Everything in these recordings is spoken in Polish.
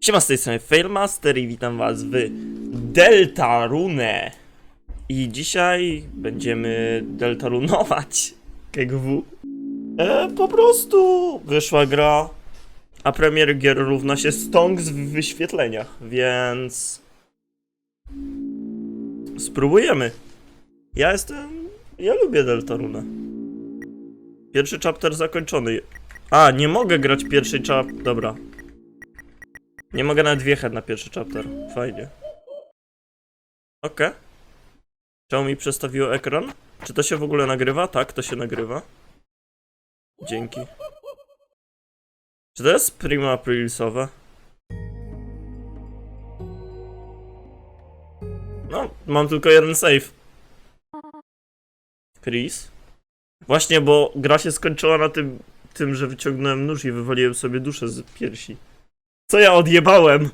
Siema z tej strony Failmaster i witam was w Deltarune. I dzisiaj będziemy deltarunować KGW. E, po prostu wyszła gra, a premier gier równa się stonks w wyświetleniach, więc... Spróbujemy. Ja jestem... ja lubię Deltarune. Pierwszy chapter zakończony. A, nie mogę grać pierwszej chap... Dobra. Nie mogę nawet wjechać na pierwszy chapter. Fajnie. Okej. Czemu mi przestawiło ekran? Czy to się w ogóle nagrywa? Tak, to się nagrywa. Dzięki. Czy to jest prima aprilsowe? No, mam tylko jeden save. Chris? Właśnie, bo gra się skończyła na tym, tym, że wyciągnąłem nóż i wywaliłem sobie duszę z piersi. Co ja odjebałem?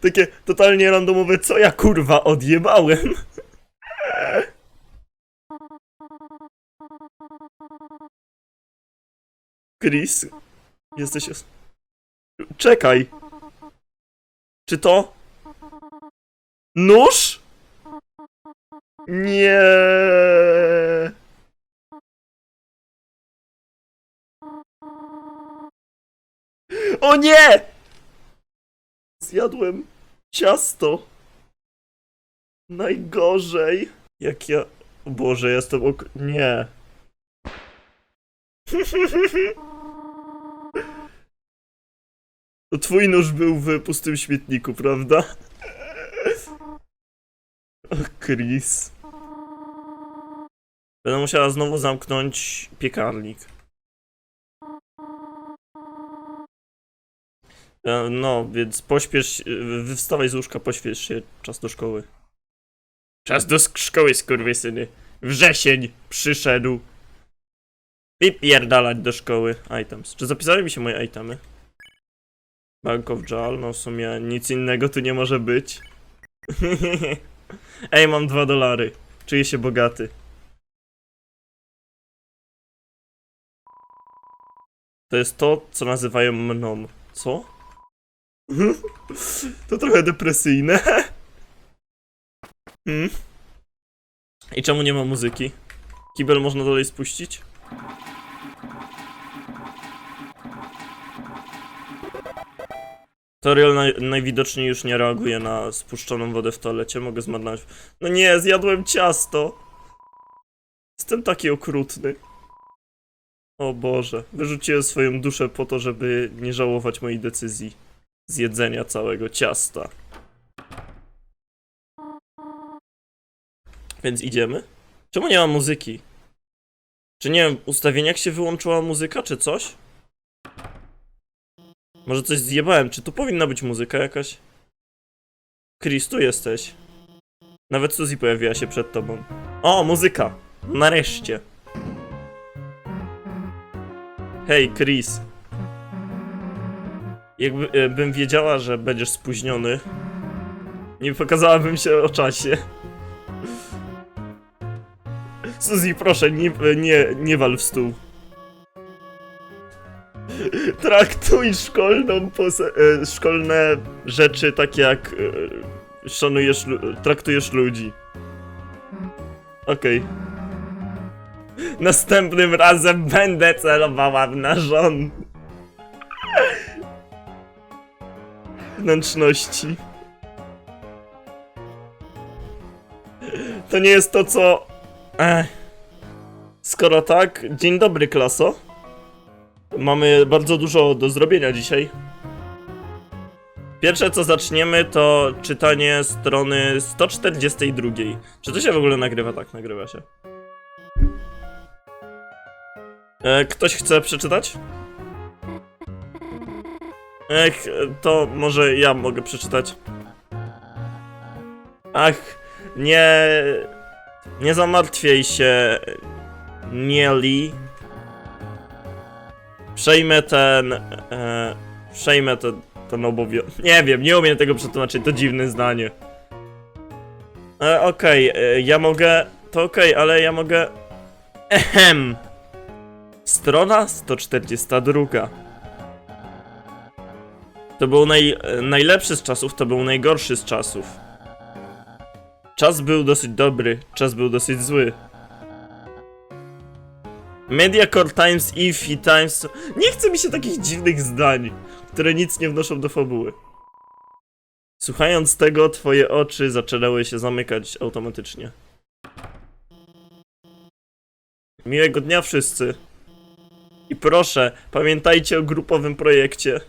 Takie totalnie randomowe, co ja kurwa odjebałem? Chris, jesteś... Czekaj. Czy to... Nóż? Nie. O nie! Zjadłem ciasto. Najgorzej. Jak ja... O Boże, jestem ok... Nie. To twój nóż był w pustym śmietniku, prawda? O, Chris. Będę musiała znowu zamknąć piekarnik. No, więc pośpiesz, e, wystawaj z łóżka, pośpiesz się, czas do szkoły. Czas do szkoły, skurwysyny. Wrzesień przyszedł. Wypierdalać do szkoły. Items. Czy zapisały mi się moje itemy? Bank of Jal, no w sumie nic innego tu nie może być. Ej, mam dwa dolary. Czuję się bogaty. To jest to, co nazywają mną. Co? To trochę depresyjne. Hmm? I czemu nie ma muzyki? Kibel można dalej spuścić? Toriel naj, najwidoczniej już nie reaguje na spuszczoną wodę w toalecie, mogę zmarnować. No nie, zjadłem ciasto! Jestem taki okrutny. O Boże, wyrzuciłem swoją duszę po to, żeby nie żałować mojej decyzji zjedzenia całego ciasta. Więc idziemy? Czemu nie ma muzyki? Czy nie wiem, w ustawieniach się wyłączyła muzyka, czy coś? Może coś zjebałem, czy tu powinna być muzyka jakaś? Chris, tu jesteś. Nawet Suzy pojawiła się przed tobą. O, muzyka! Nareszcie. Hej, Chris. Jakby e, wiedziała, że będziesz spóźniony, nie pokazałabym się o czasie. Suzy, proszę, nie, nie, nie wal w stół. Traktuj szkolną e, szkolne rzeczy tak jak e, szanujesz, traktujesz ludzi. Okej. Następnym razem będę celowała w narząd. Wnętrzności. To nie jest to, co... Ech. Skoro tak, dzień dobry, klaso. Mamy bardzo dużo do zrobienia dzisiaj. Pierwsze co zaczniemy to czytanie strony 142. Czy to się w ogóle nagrywa? Tak, nagrywa się. E, ktoś chce przeczytać? Ech, to może ja mogę przeczytać. Ach, nie. Nie zamartwiaj się, Nieli. Przejmę ten. E, przejmę ten, ten obowiązek. Nie wiem, nie umiem tego przetłumaczyć, to dziwne zdanie. E, okej, e, ja mogę. To okej, ale ja mogę. Ehem. Strona 142. To był naj, najlepszy z czasów, to był najgorszy z czasów. Czas był dosyć dobry, czas był dosyć zły. Media Core Times, If i Times. Nie chce mi się takich dziwnych zdań, które nic nie wnoszą do fabuły. Słuchając tego, twoje oczy zaczęły się zamykać automatycznie. Miłego dnia wszyscy. I proszę, pamiętajcie o grupowym projekcie.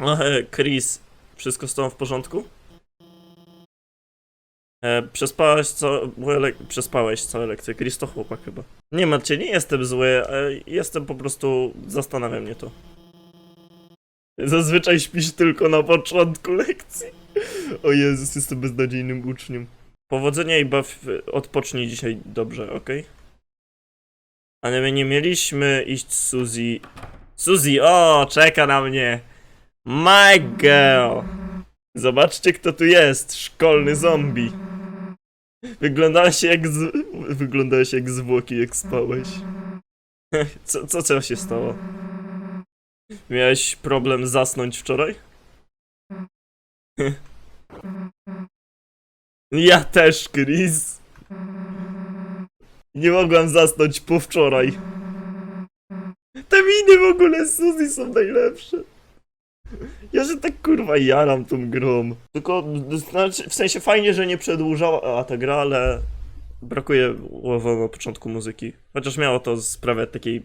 E, Chris, wszystko z tobą w porządku? E, przespałeś co... Przespałeś całe lekcje. Chris to chłopak chyba. Nie Marcie, nie jestem zły, e, jestem po prostu... Zastanawia mnie to. Zazwyczaj śpisz tylko na początku lekcji. O Jezus, jestem beznadziejnym uczniem. Powodzenia i baw... Odpocznij dzisiaj dobrze, okej? Ale my nie mieliśmy iść z Suzy... Suzy, o, czeka na mnie! My girl! Zobaczcie, kto tu jest, szkolny zombie. Wyglądałeś jak z... Wyglądałeś jak zwłoki, jak spałeś. Co, co, co się stało? Miałeś problem zasnąć wczoraj? Ja też, Chris. Nie mogłem zasnąć po wczoraj. Te miny w ogóle Suzy są najlepsze. Ja się tak kurwa jaram tą grą. Tylko znaczy, w sensie fajnie, że nie przedłużała ta gra, ale brakuje łowo na początku muzyki. Chociaż miało to sprawę takiej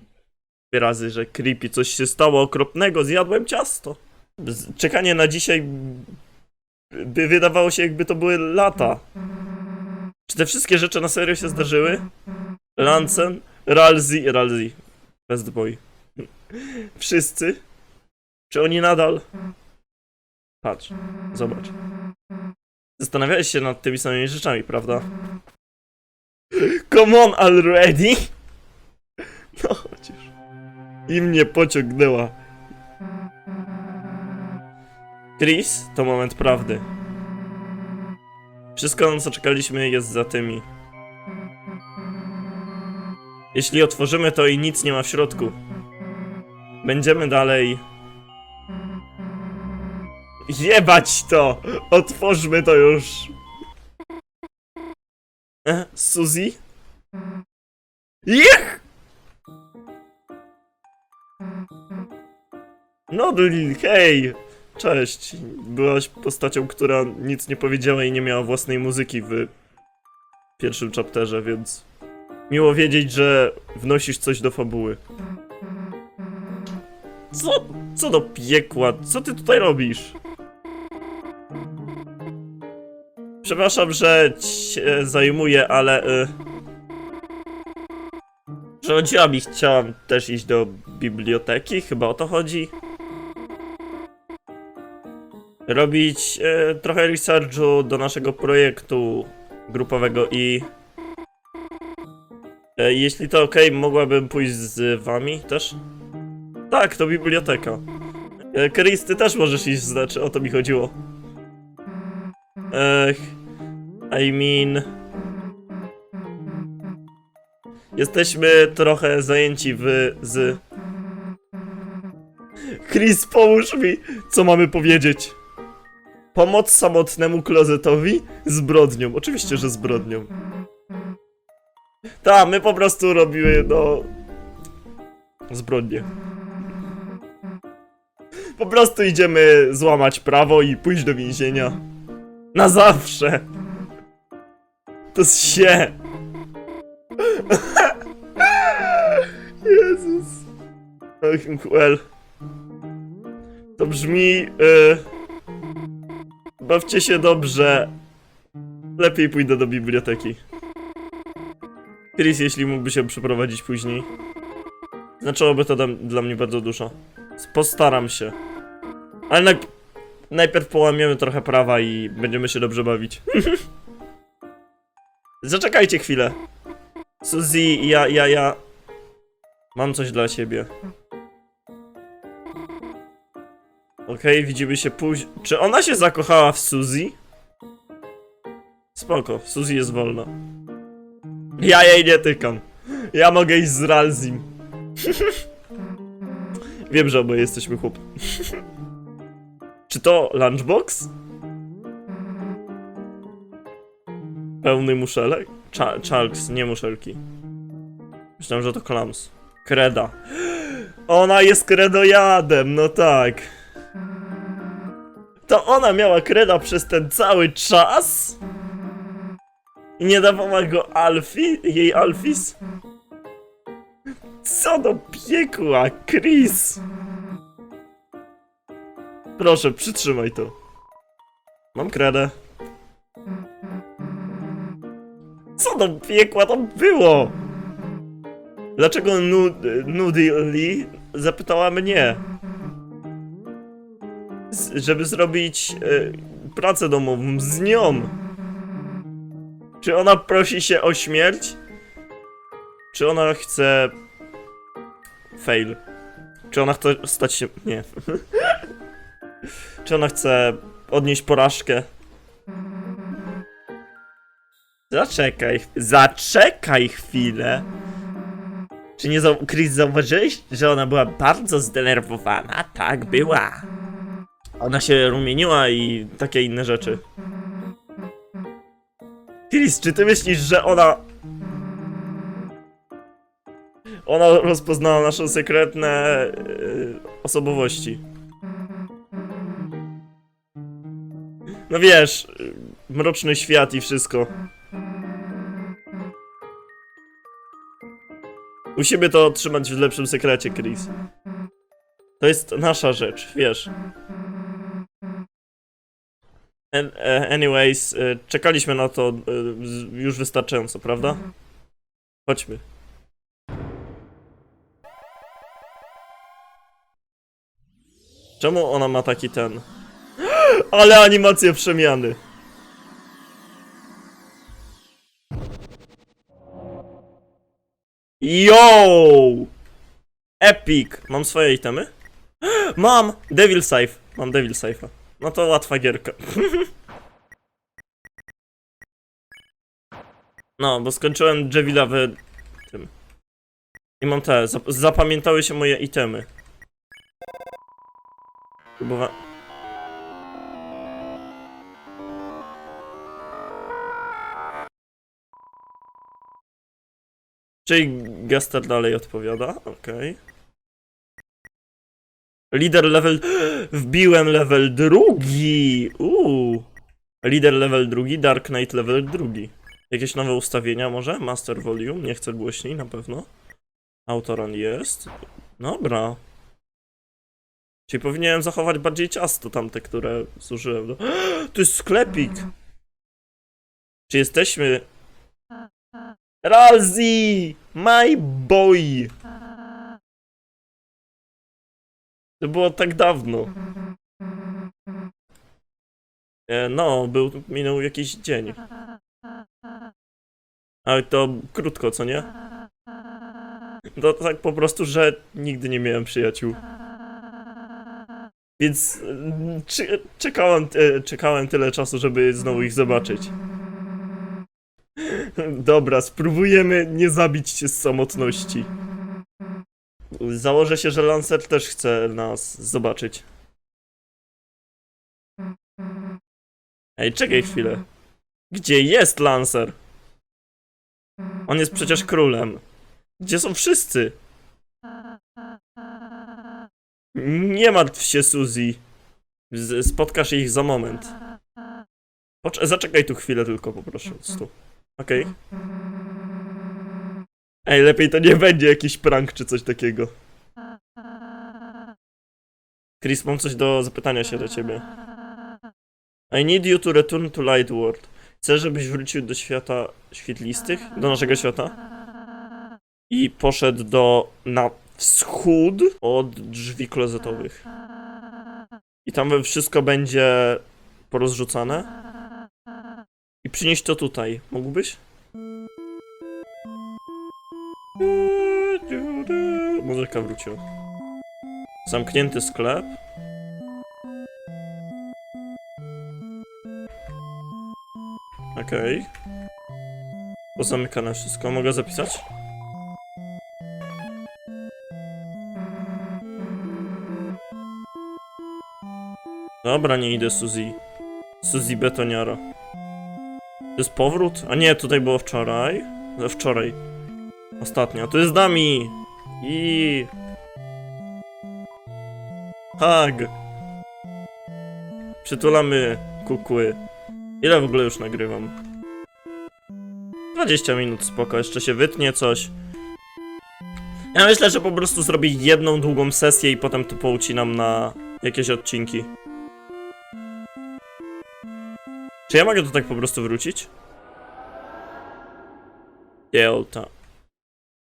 razy, że creepy coś się stało okropnego, zjadłem ciasto. Czekanie na dzisiaj by wydawało się jakby to były lata. Czy te wszystkie rzeczy na serio się zdarzyły? Lancen, Ralzi, Ralzi, Best Boy. Wszyscy? Czy oni nadal? Patrz, zobacz. Zastanawiałeś się nad tymi samymi rzeczami, prawda? Come on already! No chociaż. I mnie pociągnęła. Chris, to moment prawdy. Wszystko na co czekaliśmy jest za tymi. Jeśli otworzymy to i nic nie ma w środku, będziemy dalej. Jebać to! Otwórzmy to już! E, Suzy? Jech! Nodli, hej! Cześć. Byłaś postacią, która nic nie powiedziała i nie miała własnej muzyki w pierwszym chapterze, więc miło wiedzieć, że wnosisz coś do fabuły. Co? Co do piekła? Co ty tutaj robisz? Przepraszam, że cię zajmuję, ale... Y... Przechodziłam i chciałam też iść do biblioteki, chyba o to chodzi. Robić e, trochę researchu do naszego projektu grupowego i... E, jeśli to ok, mogłabym pójść z wami też? Tak, to biblioteka. E, Chris, ty też możesz iść, znaczy o to mi chodziło. Ech, I mean... Jesteśmy trochę zajęci w... z... Chris, pomóż mi! Co mamy powiedzieć? Pomoc samotnemu klozetowi? Zbrodnią. Oczywiście, że zbrodnią. Ta, my po prostu robimy, no... Zbrodnie. Po prostu idziemy złamać prawo i pójść do więzienia. Na zawsze. To jest się. Jezus. Well. To brzmi... y, Bawcie się dobrze. Lepiej pójdę do biblioteki. Chris, jeśli mógłby się przeprowadzić później. Znaczyłoby to dla, mnie bardzo dużo. Postaram się. Ale naj, najpierw połamiemy trochę prawa i będziemy się dobrze bawić. Zaczekajcie chwilę. Suzy, ja, ja, ja... Mam coś dla siebie. Okej, widzimy się później. Czy ona się zakochała w Suzy? Spoko, Suzy jest wolna. Ja jej nie tykam. Ja mogę iść z Ralzim. Wiem, że oboje jesteśmy chłop. Czy to lunchbox? Pełny muszelek? Cza Chalks, nie muszelki. Myślałem, że to klams. Kreda. Ona jest kredojadem, no tak. To ona miała kreda przez ten cały czas? I nie dawała go? Jej Alfis? Co do piekła, Chris! Proszę, przytrzymaj to. Mam kredę. Co do piekła to było? Dlaczego nu Nudy Lee zapytała mnie? Z, żeby zrobić e, pracę domową z nią. Czy ona prosi się o śmierć? Czy ona chce. Fail. Czy ona chce stać się. Nie. Czy ona chce odnieść porażkę? Zaczekaj. Zaczekaj chwilę. Czy nie zau- Chris zauważyłeś, że ona była bardzo zdenerwowana? Tak, była. Ona się rumieniła i takie inne rzeczy. Chris, czy ty myślisz, że ona... Ona rozpoznała nasze sekretne yy, osobowości? No wiesz, mroczny świat i wszystko. Musimy to trzymać w lepszym sekrecie, Chris. To jest nasza rzecz, wiesz. E, anyways, e, czekaliśmy na to e, już wystarczająco, prawda? Chodźmy. Czemu ona ma taki ten? Ale animacje przemiany. Yo! Epic! Mam swoje itemy? Mam! Devil Safe. Mam Devil Safe'a. No to łatwa gierka. No, bo skończyłem Devila w tym. I mam te, zap zapamiętały się moje itemy. Próbowa... Czyli Gaster dalej odpowiada, okej. Lider level... Wbiłem level drugi! Uuu. Lider level drugi, Dark Knight level drugi. Jakieś nowe ustawienia może? Master Volume, nie chcę głośniej na pewno. Autoron jest. Dobra. Czyli powinienem zachować bardziej ciasto tamte, które zużyłem. To jest sklepik! Czy jesteśmy... Ralzi! My boy! To było tak dawno. E, no, był, minął jakiś dzień. Ale to krótko, co nie? To tak po prostu, że nigdy nie miałem przyjaciół. Więc mm, czy, czekałem, e, czekałem tyle czasu, żeby znowu ich zobaczyć. Dobra, spróbujemy nie zabić się z samotności. Założę się, że Lancer też chce nas zobaczyć. Ej, czekaj chwilę. Gdzie jest Lancer? On jest przecież królem. Gdzie są wszyscy? Nie martw się, Suzy. Spotkasz ich za moment. Zaczekaj tu chwilę tylko, poproszę. Tu. Okej. Ej, lepiej to nie będzie jakiś prank czy coś takiego. Chris, mam coś do zapytania się do ciebie. I need you to return to Light World. Chcę, żebyś wrócił do świata świetlistych, do naszego świata. I poszedł do, na wschód od drzwi klozetowych. I tam wszystko będzie porozrzucane. I przynieść to tutaj. Mógłbyś? Muzyka wróciła. Zamknięty sklep. Okej. Pozamykane wszystko. Mogę zapisać? Dobra, nie idę Suzy. Suzy betoniara. Jest powrót? A nie, tutaj było wczoraj. Wczoraj. Ostatnio. To jest Dami! I. Hag! Przytulamy kukły. Ile w ogóle już nagrywam? 20 minut, spoko, jeszcze się wytnie coś. Ja myślę, że po prostu zrobię jedną długą sesję i potem to poucinam na jakieś odcinki. Czy ja mogę tu tak po prostu wrócić? Delta.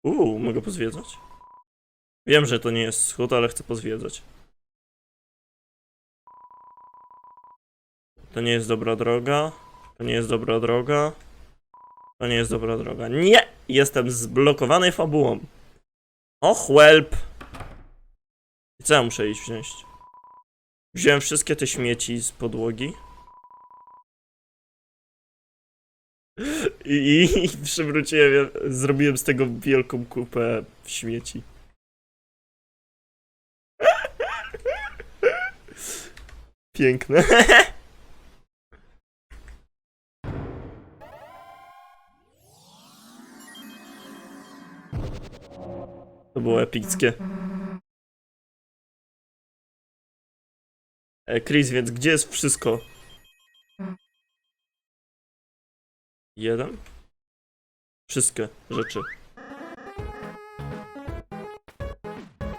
Uuu, mogę pozwiedzać. Wiem, że to nie jest schód, ale chcę pozwiedzać. To nie jest dobra droga. To nie jest dobra droga. To nie jest dobra droga. Nie! Jestem zblokowany fabułą. Och, help! I co ja muszę iść wziąć? Wziąłem wszystkie te śmieci z podłogi. I, i przywróciłem, zrobiłem z tego wielką kupę śmieci. Piękne. To było epickie. E, Chris, więc gdzie jest wszystko? Jeden? Wszystkie rzeczy.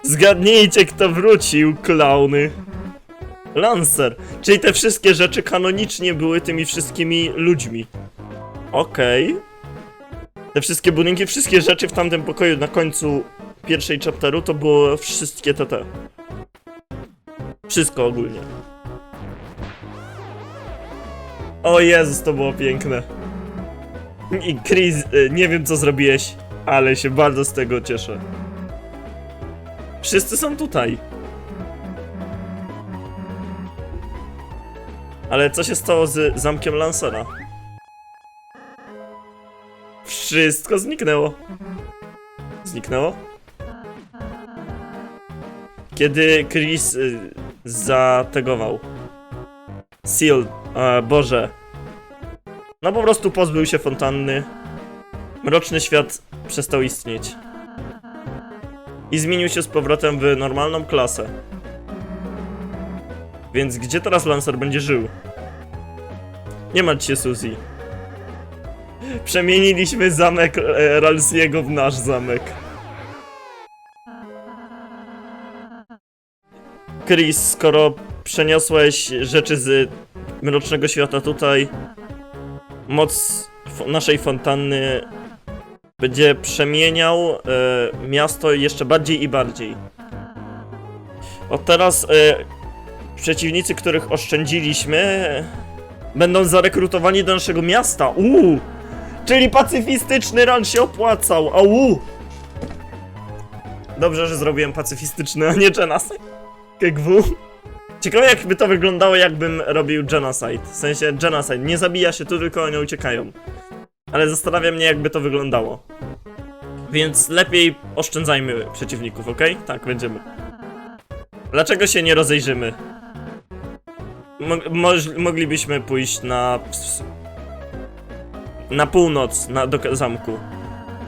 Zgadnijcie, kto wrócił, klauny. Lancer. Czyli te wszystkie rzeczy kanonicznie były tymi wszystkimi ludźmi. Okej. Te wszystkie budynki, wszystkie rzeczy w tamtym pokoju na końcu pierwszej chapteru to było wszystkie te. Wszystko ogólnie. O Jezus, to było piękne. I Chris, y, nie wiem co zrobiłeś, ale się bardzo z tego cieszę. Wszyscy są tutaj. Ale co się stało z zamkiem Lancera? Wszystko zniknęło. Zniknęło? Kiedy Chris y, zategował. Seal, a, Boże. No po prostu pozbył się fontanny. Mroczny świat przestał istnieć. I zmienił się z powrotem w normalną klasę. Więc gdzie teraz Lancer będzie żył? Nie martw się, Suzy. Przemieniliśmy zamek e, Ralsiego w nasz zamek. Chris, skoro przeniosłeś rzeczy z Mrocznego Świata tutaj, moc naszej fontanny będzie przemieniał e, miasto jeszcze bardziej i bardziej. Od teraz e, przeciwnicy, których oszczędziliśmy, będą zarekrutowani do naszego miasta. Uuu! Czyli pacyfistyczny run się opłacał. Au! Dobrze, że zrobiłem pacyfistyczny, a nie genocide. KGW. Ciekawe jakby to wyglądało, jakbym robił genocide. W sensie genocide. Nie zabija się tu, tylko oni uciekają. Ale zastanawia mnie, jakby to wyglądało. Więc lepiej oszczędzajmy przeciwników, ok? Tak, będziemy. Dlaczego się nie rozejrzymy? Mo moż- moglibyśmy pójść na na północ na, do zamku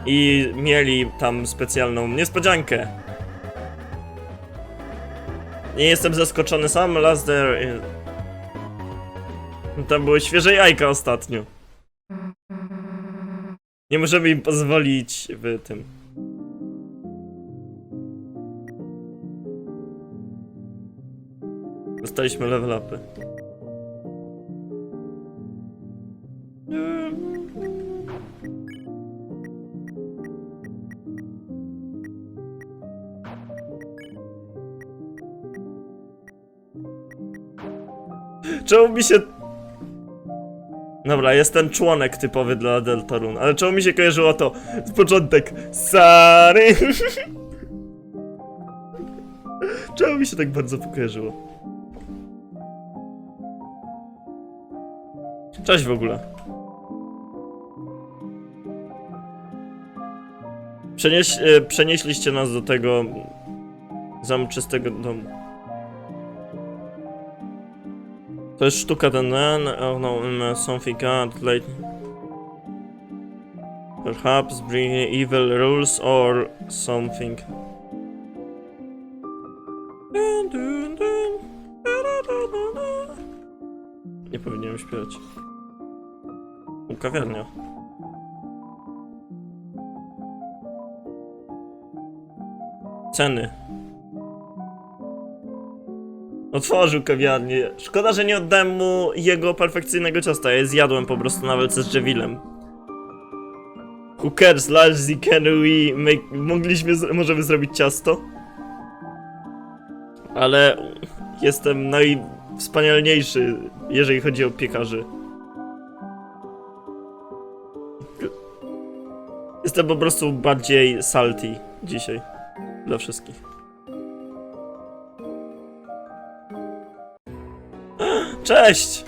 i mieli tam specjalną niespodziankę. Nie jestem zaskoczony sam, last there... i- Tam były świeże jajka ostatnio. Nie możemy im pozwolić w tym. Dostaliśmy level upy. Czemu mi się... Dobra, jest ten członek typowy dla Deltarune, ale czemu mi się kojarzyło to? Z początek. Sary. czemu mi się tak bardzo pokojarzyło? Cześć w ogóle. Przenieś, e, przenieśliście nas do tego zamczystego domu. To jest sztuka ten, oh no, something god, late. Perhaps bringing evil rules or something. Nie powinienem śpiewać. Kawiarnia. Ceny. Otworzył kawiarnię. Szkoda, że nie oddałem mu jego perfekcyjnego ciasta. Ja je zjadłem po prostu na walce z Jewilem. Who cares, largely can we make... Mogliśmy, możemy zrobić ciasto? Ale jestem najwspanialniejszy, jeżeli chodzi o piekarzy. Jestem po prostu bardziej salty dzisiaj. Dla wszystkich. Cześć!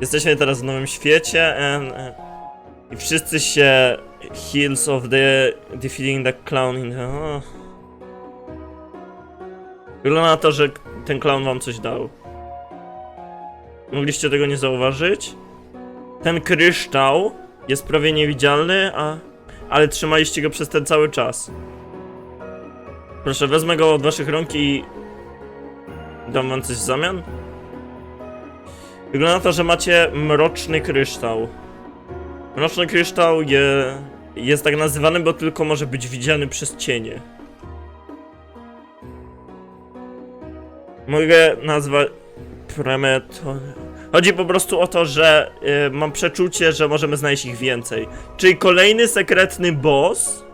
Jesteśmy teraz w nowym świecie and, and, i wszyscy się heals of the defeating the clown in the... Oh. Wygląda na to, że ten clown wam coś dał. Mogliście tego nie zauważyć? Ten kryształ jest prawie niewidzialny, a... ale trzymaliście go przez ten cały czas. Proszę, wezmę go od waszych rąk i Dam wam coś w zamian? Wygląda na to, że macie mroczny kryształ. Mroczny kryształ je, jest tak nazywany, bo tylko może być widziany przez cienie. Mogę nazwać premeto... Chodzi po prostu o to, że y, mam przeczucie, że możemy znaleźć ich więcej. Czyli kolejny sekretny boss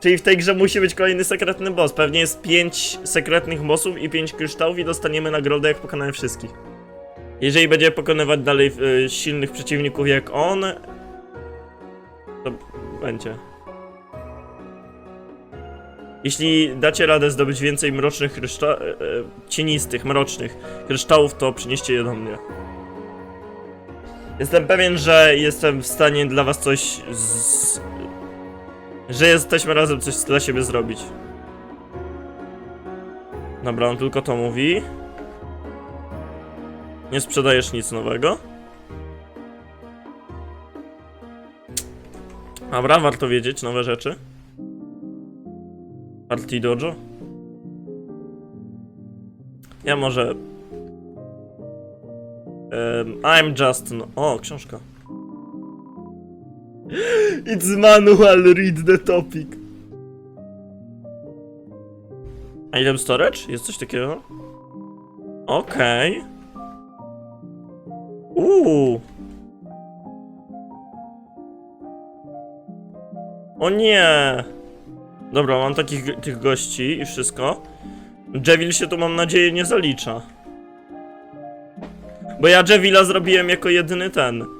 Czyli w tej grze musi być kolejny sekretny boss. Pewnie jest 5 sekretnych bossów i 5 kryształów i dostaniemy nagrodę jak pokonamy wszystkich. Jeżeli będzie pokonywać dalej y, silnych przeciwników jak on, to będzie. Jeśli dacie radę zdobyć więcej mrocznych kryształów, cienistych, mrocznych kryształów, to przynieście je do mnie. Jestem pewien, że jestem w stanie dla was coś z... Że jesteśmy razem coś dla siebie zrobić. Dobra, on tylko to mówi. Nie sprzedajesz nic nowego. Dobra, warto wiedzieć nowe rzeczy. Party Dojo. Ja może... Em, I'm just... No... O, książka. It's manual, read the topic. Item storage? Jest coś takiego? Okej. Uuu. O nie! Dobra, mam takich tych gości i wszystko. Jevil się tu mam nadzieję nie zalicza. Bo ja Jevila zrobiłem jako jedyny ten.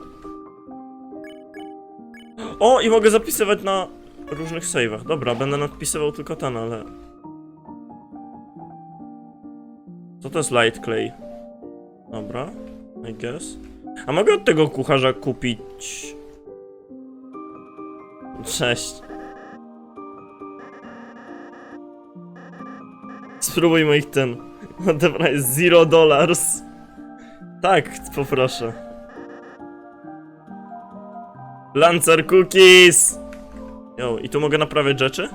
O, i mogę zapisywać na różnych save'ach. Dobra, będę nadpisywał tylko ten, ale... Co to jest light clay? Dobra, I guess. A mogę od tego kucharza kupić... Cześć. Spróbuj moich ten. Dobra, jest zero dollars. Tak, poproszę. Lancer cookies! Jo, i tu mogę naprawiać rzeczy?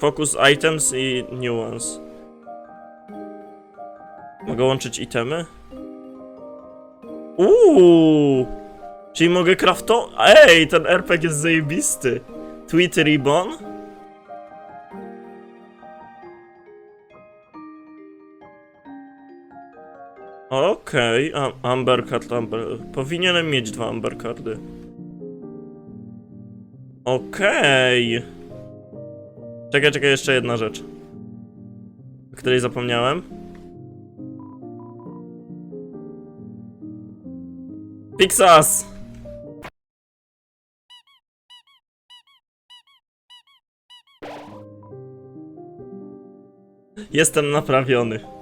Focus items i ones. Mogę łączyć itemy? Uuu! Czyli mogę crafto... Ej, ten RPG jest zajebisty! Tweet Ribbon? Okej, okay. Amber Card, Amber... Powinienem mieć dwa Amber Cardy. Okej. Okay. Czekaj, czekaj, jeszcze jedna rzecz. O której zapomniałem. Pixas! Jestem naprawiony.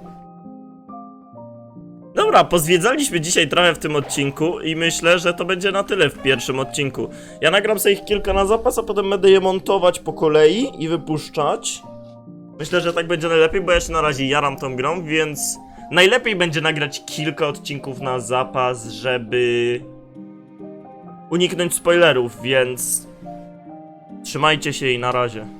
Dobra, pozwiedzaliśmy dzisiaj trochę w tym odcinku i myślę, że to będzie na tyle w pierwszym odcinku. Ja nagram sobie ich kilka na zapas, a potem będę je montować po kolei i wypuszczać. Myślę, że tak będzie najlepiej, bo ja jeszcze na razie jaram tą grą, więc najlepiej będzie nagrać kilka odcinków na zapas, żeby uniknąć spoilerów, więc trzymajcie się i na razie.